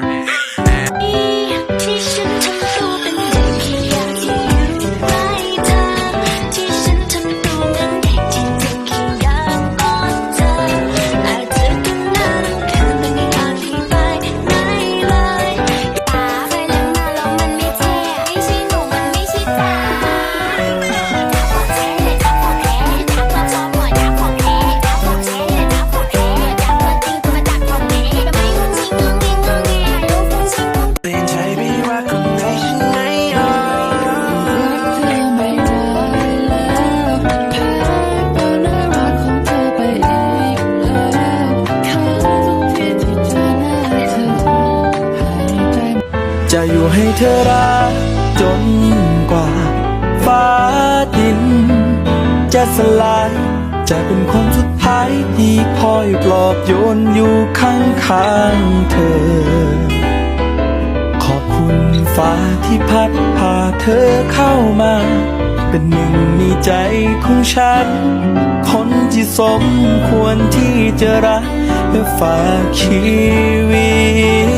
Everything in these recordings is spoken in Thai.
where. จะอยู่ให้เธอรักจนกว่า ฟ้าดิน จะสลาย จะเป็นคนสุดท้ายที่คอยปลอบโยนอยู่ข้างข้างๆเธอ ขอบคุณฟ้าที่พัดพาเธอเข้ามา เป็นหนึ่งในใจของฉัน คนที่สมควรที่จะรักและฝากชีวิต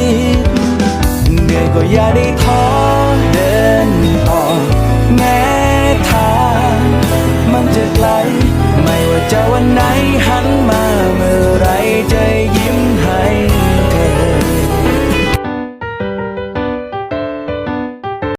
ได้ขอเดินต่อแม้ทางมันจะไกล ไม่ว่าจะวันไหน